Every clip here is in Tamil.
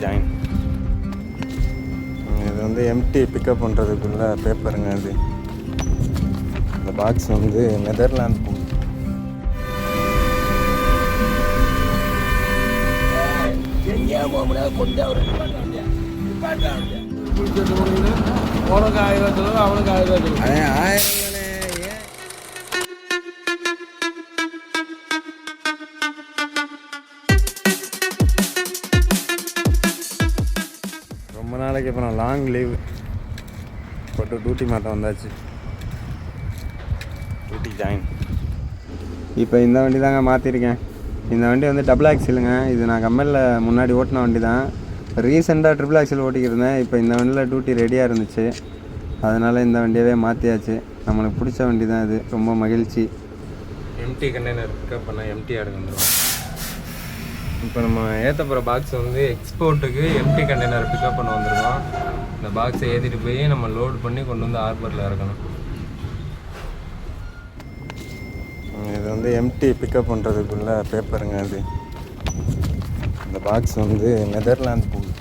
ஜாயின் இது வந்து எம்டி பிக்கப் பண்ணுறதுக்குள்ள பேப்பருங்க அது இந்த பாக்ஸ் வந்து நெதர்லாந்து போகுது உனக்கு ஆயிரம் அவனுக்கு ஆயிரம் நாளைக்கு அப்புறம் லாங் லீவ் போட்டு டியூட்டி மாட்டம் வந்தாச்சு. டியூட்டி ஜாயின் இப்போ இந்த வண்டி தாங்க மாற்றிருக்கேன் இந்த வண்டி வந்து டபுள் ஆக்சிலுங்க இது நான் கம்பெனியில் முன்னாடி ஓட்டின வண்டி தான் ரீசெண்டாக ட்ரிபிள் ஆக்சில் ஓட்டிக்கிருந்தேன் இப்போ இந்த வண்டியில் டியூட்டி ரெடியாக இருந்துச்சு. அதனால் இந்த வண்டியவே மாற்றியாச்சு நம்மளுக்கு பிடிச்ச வண்டி தான் இது. ரொம்ப மகிழ்ச்சி. எம்டி கண்டெய்னர் பிக்கப் பண்ண எம்டி ஆடு வந்துடும் இப்போ நம்ம ஏற்ற போகிற பாக்ஸ் வந்து எக்ஸ்போர்ட்டுக்கு எம்டி கண்டெய்னர் பிக்கப் பண்ண வந்திருக்கோம். இந்த பாக்ஸை ஏற்றிட்டு போய் நம்ம லோட் பண்ணி கொண்டு வந்து ஹார்பரில் இறக்கணும். இது வந்து எம்டி பிக்கப் பண்ணுறதுக்குள்ள பேப்பருங்க அது. இந்த பாக்ஸ் வந்து நெதர்லாந்து போகுது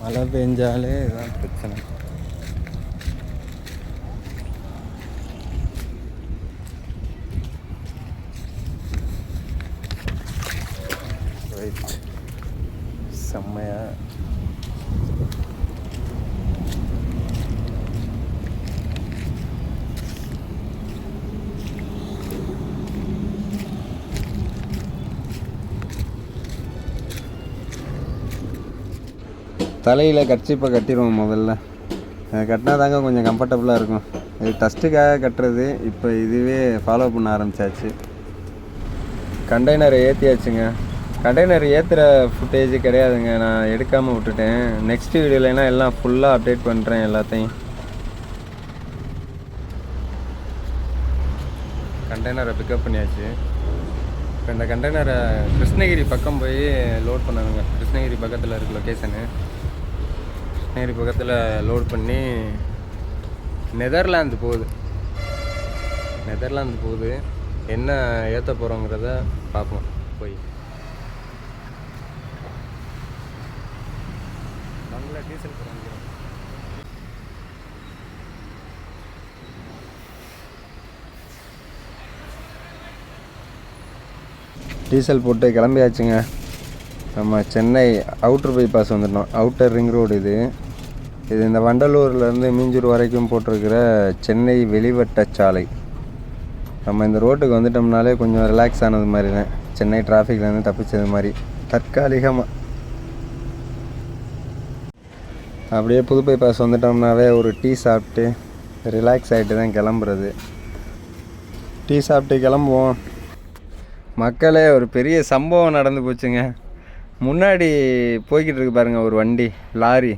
மழை பெஞ்சாலே இதுதான் பிரச்சனை ரைட் செம்மையா தலையில் கட்சிப்பை கட்டிடுவோம் முதல்ல. கட்டினா தாங்க கொஞ்சம் கம்ஃபர்டபுளாக இருக்கும். இது டஸ்ட்டுக்காக கட்டுறது இப்போ இதுவே ஃபாலோ பண்ண ஆரம்பிச்சாச்சு. கண்டெய்னரை ஏற்றியாச்சுங்க கண்டெய்னர் ஏற்றுற ஃபுட்டேஜ் கிடையாதுங்க. நான் எடுக்காமல் விட்டுட்டேன். நெக்ஸ்ட் வீடியோலனா எல்லாம் ஃபுல்லாக அப்டேட் பண்ணுறேன் எல்லாத்தையும். கண்டெய்னரை பிக்கப் பண்ணியாச்சு. இப்போ இந்த கண்டெய்னரை கிருஷ்ணகிரி பக்கம் போய் லோட் பண்ணணுங்க. கிருஷ்ணகிரி பக்கத்தில் இருக்க லொக்கேஷனு கிருஷ்ணகிரி பக்கத்தில் லோட் பண்ணி நெதர்லாந்து போகுது. நெதர்லாந்து போகுது. என்ன ஏற்ற போகிறோங்கிறத பார்ப்போம். போய். பங்களா டீசல் போகிறாங்க டீசல் போட்டு கிளம்பியாச்சுங்க. நம்ம சென்னை அவுட்டர் பைபாஸ் வந்துட்டோம் அவுட்டர் ரிங் ரோடு இது. இது இந்த வண்டலூர்லேருந்து மீஞ்சூர் வரைக்கும் போட்டிருக்கிற சென்னை வெளிவட்ட சாலை. நம்ம இந்த ரோட்டுக்கு வந்துட்டோம்னாலே கொஞ்சம் ரிலாக்ஸ் ஆனது மாதிரி தான். சென்னை டிராஃபிக்லேருந்து தப்பிச்சது மாதிரி. தற்காலிகமாக அப்படியே புது பைபாஸ் வந்துட்டோம்னாவே ஒரு டீ சாப்பிட்டு ரிலாக்ஸ் ஆகிட்டு தான் கிளம்புறது. டீ சாப்பிட்டு கிளம்புவோம். மக்களே ஒரு பெரிய சம்பவம் நடந்து போச்சுங்க. முன்னாடி போய்கிட்டு இருக்கு பாருங்க ஒரு வண்டி லாரி.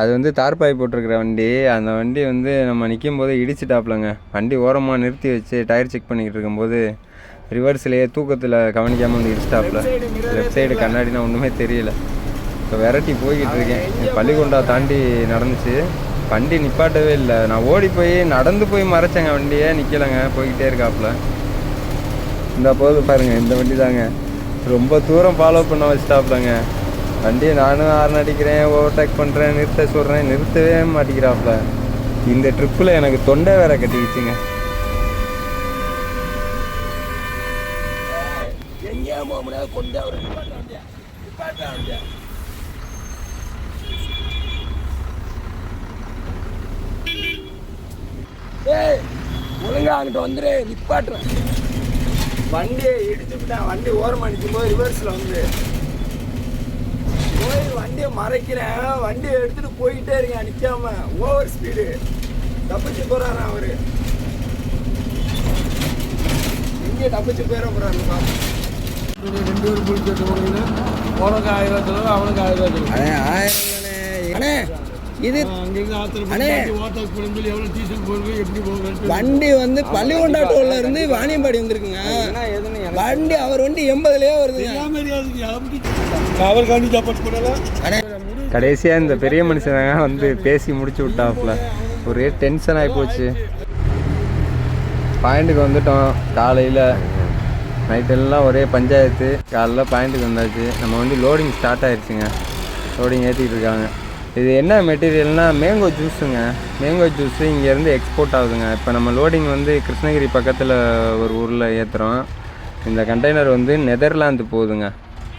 அது வந்து தார்பாய் போட்டிருக்கிற வண்டி. அந்த வண்டி வந்து நம்ம நிற்கும் போது இடிச்சிட்டாப்லங்க. வண்டி ஓரமாக நிறுத்தி வச்சு டயர் செக் பண்ணிக்கிட்டு இருக்கும்போது ரிவர்ஸ்லேயே தூக்கத்தில் கவனிக்காமல் வந்து இடிச்சிட்டாப்ல. லெஃப்ட் சைடு கண்ணாடினா ஒன்றுமே தெரியல. இப்போ விரட்டி போய்கிட்டு இருக்கேன். பள்ளிக்கொண்டா தாண்டி நடந்துச்சு. வண்டி நிப்பாட்டவே இல்லை. நான் ஓடி போய் நடந்து போய் மறைச்சேங்க. வண்டியே நிற்கலைங்க போய்கிட்டே இருக்காப்புல இந்த போது பாருங்கள் இந்த வண்டி தாங்க ரொம்ப தூரம் ஃபாலோ பண்ண வச்சுட்டாப்லங்க. வண்டியை நானும் ஹார்ன் அடிக்கிறேன் ஓவர்டேக் பண்ணுறேன் நிறுத்த சொல்கிறேன் நிறுத்தவே மாட்டேங்கிறாப்ல. இந்த ட்ரிப்பில் எனக்கு தொண்டை வேற கட்டிக்கிச்சுங்க. போக முடியாது அவர் ஒழுங்கா அங்கிட்ட வந்துரு நிப்பாட்டுறேன். வண்டியை இடிச்சுட்டேன் வண்டி ஓரமாக நிற்கும் போது ரிவர்ஸில் வந்து. போய் வண்டியை மறைக்கிறேன். வண்டியை எடுத்துட்டு போய்கிட்டே இருக்கேன் நிற்காம ஓவர் ஸ்பீடு தப்பிச்சு போறாரு அவரு? எங்கே தப்பிச்சு போயிட போறாரு ரெண்டு பேரும் குளிச்சு போனீங்கன்னா உனக்கு ஆயிரம் ரூபா செலவு அவனுக்கு ஆயிரம் ரூபா செலவு அண்ணே இது வண்டி வந்து பள்ளிகொண்டா டோல்ல இருந்து வாணியம்பாடி வந்திருக்குங்க. வண்டி அவர் வண்டி எண்பதுலயே அண்ணே. கடைசியாக இந்த பெரிய மனுஷன் வந்து பேசி முடிச்சு விட்டாப்புல. ஒரே டென்ஷன் ஆகி போச்சு. பாயிண்ட்டுக்கு வந்துட்டோம். காலையில் நைட்டெல்லாம் ஒரே பஞ்சாயத்து. காலைல பாயிண்ட்டுக்கு வந்தாச்சு. நம்ம வந்து லோடிங் ஸ்டார்ட் ஆயிடுச்சுங்க லோடிங் ஏற்றிட்டு இருக்காங்க. இது என்ன மெட்டீரியல்னால் மேங்கோ ஜூஸுங்க மேங்கோ ஜூஸு இங்கேருந்து எக்ஸ்போர்ட் ஆகுதுங்க. இப்போ நம்ம லோடிங் வந்து கிருஷ்ணகிரி பக்கத்தில் ஒரு ஊரில் ஏற்றுறோம் இந்த கண்டெய்னர் வந்து நெதர்லாந்து போகுதுங்க.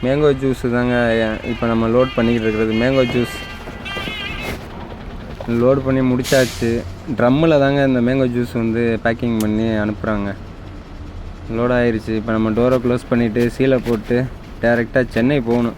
மேங்கோ ஜூஸு தாங்க இப்போ நம்ம லோட் பண்ணிக்கிட்டு இருக்கிறது மேங்கோ ஜூஸ் லோடு பண்ணி முடிச்சாச்சு. ட்ரம்மில் தாங்க இந்த மேங்கோ ஜூஸ் வந்து பேக்கிங் பண்ணி அனுப்புகிறாங்க லோட் ஆயிடுச்சு இப்போ நம்ம டோரை க்ளோஸ் பண்ணிவிட்டு சீலை போட்டு டேரெக்டாக சென்னை போகணும்.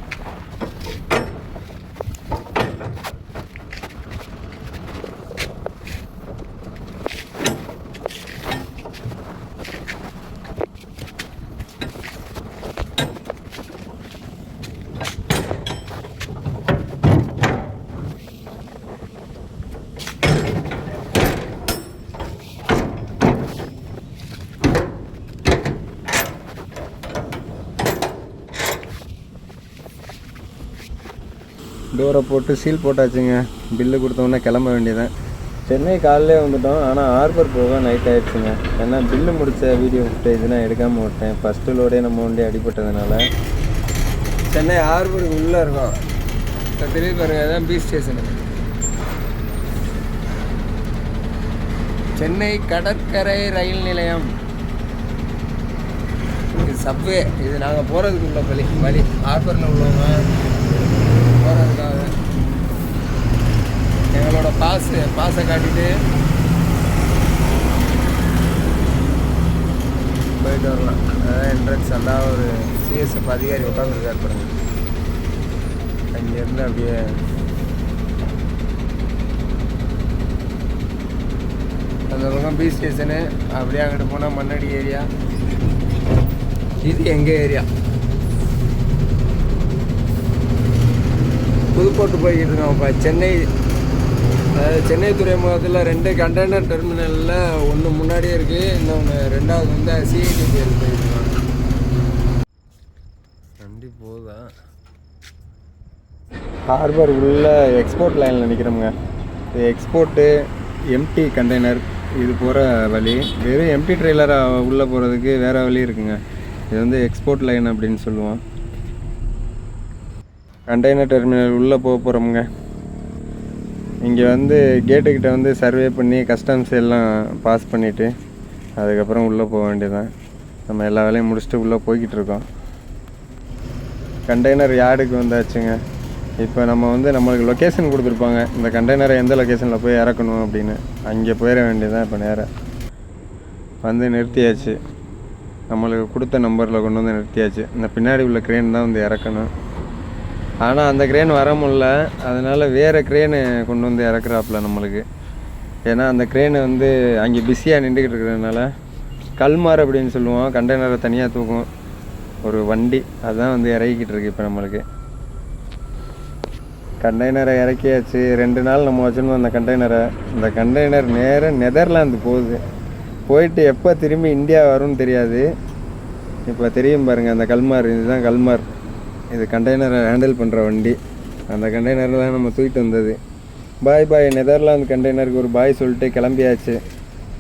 டோரை போட்டு சீல் போட்டாச்சுங்க. பில்லு கொடுத்தோன்னே கிளம்ப வேண்டியதான் சென்னை காலையிலே வந்துட்டோம். ஆனால் ஹார்பர் போக நைட் ஆகிடுச்சுங்க ஏன்னா பில்லு முடித்த வீடியோ ஃபுட்டேஜ் நான் எடுக்காமல் விட்டேன். ஃபஸ்ட்டு லோடே நம்ம வண்டி அடிபட்டதுனால. சென்னை ஹார்பருக்கு உள்ளே இருக்கும். இப்போ திரும்பி பாருங்கள் அதான் பீச் ஸ்டேஷனு சென்னை கடற்கரை ரயில் நிலையம். இது சப்வே இது நாங்கள் போகிறதுக்கு உள்ள வழி. வழி. ஹார்பரில் உள்ளவங்க. பாஸு பாஸை காட்டிட்டு. போயிட்டு வரலாம். அதான் என்ட்ரன்ஸ் எல்லாம் ஒரு சிஎஸ்எஃப் அதிகாரி உட்காந்துருக்காரு பாருங்க. அங்கேருந்து அப்படியே அந்த பக்கம் பீச் ஸ்டேஷனு அப்படியே அங்கிட்டு போனால் மண்ணடி ஏரியா இது எங்கள் ஏரியா புதுக்கோட்டை போய்கிட்டு இருக்கோம் இப்போ சென்னை அதாவது சென்னை துறைமுகத்தில் ரெண்டு கண்டெய்னர் டெர்மினலில் ஒன்று முன்னாடியே இருக்குது இன்னொன்று ரெண்டாவது வந்து சிஐடிபிஎல் இருக்கோம் வண்டி போதா? ஹார்பர் உள்ள எக்ஸ்போர்ட் லைனில் நிற்கிறோமுங்க இது எக்ஸ்போர்ட்டு எம்டி கண்டெய்னர் இது போகிற வழி. வெறும் எம்டி ட்ரெய்லராக உள்ளே போகிறதுக்கு வேறு வழி இருக்குங்க. இது வந்து எக்ஸ்போர்ட் லைன் அப்படின்னு சொல்லுவோம். கண்டெய்னர் டெர்மினல் உள்ளே போக போகிறோமுங்க இங்கே வந்து கேட்டுக்கிட்ட வந்து சர்வே பண்ணி கஸ்டம்ஸ் எல்லாம் பாஸ் பண்ணிவிட்டு அதுக்கப்புறம் உள்ளே போக வேண்டியதான் நம்ம எல்லா வேலையும் முடிச்சுட்டு உள்ளே போய்கிட்டு இருக்கோம். கண்டெய்னர் யார்டுக்கு வந்தாச்சுங்க? இப்போ நம்ம வந்து நம்மளுக்கு லொக்கேஷன் கொடுத்துருப்பாங்க. இந்த கண்டெய்னரை எந்த லொக்கேஷனில் போய் இறக்கணும் அப்படின்னு. அங்கே போயிட வேண்டியதான் இப்போ நேராக வந்து நிறுத்தியாச்சு. நம்மளுக்கு கொடுத்த நம்பரில் கொண்டு வந்து நிறுத்தியாச்சு. இந்த பின்னாடி உள்ள க்ரேன் தான் வந்து இறக்கணும். ஆனால் அந்த க்ரேன் வர முடியல. அதனால் வேறு க்ரேனு கொண்டு வந்து இறக்குறாப்புல நம்மளுக்கு. ஏன்னா அந்த க்ரேனு வந்து அங்கே பிஸியாக நின்றுக்கிட்டு இருக்கிறதுனால கல்மார் அப்படின்னு சொல்லுவோம். கண்டெய்னரை தனியாக தூக்கும். ஒரு வண்டி அதுதான் வந்து இறக்கிக்கிட்டு இருக்கு இப்போ நம்மளுக்கு. கண்டெய்னரை இறக்கியாச்சு. ரெண்டு நாள் நம்ம வச்சுருந்தோம் அந்த கண்டெய்னரை இந்த கண்டெய்னர் நேராக நெதர்லாந்து போகுது. போயிட்டு எப்போ திரும்பி இந்தியா வரும்னு தெரியாது. இப்போ தெரியும் பாருங்கள் அந்த கல்மார் இதுதான் கல்மார் இது கண்டெய்னரை ஹேண்டில் பண்ணுற வண்டி. அந்த கண்டெய்னரில் தான் நம்ம தூக்கிட்டு வந்தது. பாய் பாய் நெதர்லாந்து கண்டெய்னருக்கு ஒரு பாய் சொல்லிட்டு கிளம்பியாச்சு.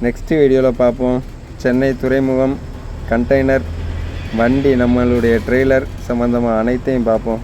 நெக்ஸ்ட் வீடியோவில் பார்ப்போம். சென்னை துறைமுகம் கண்டெய்னர் வண்டி நம்மளுடைய ட்ரெய்லர் சம்மந்தமாக அனைத்தையும் பார்ப்போம்.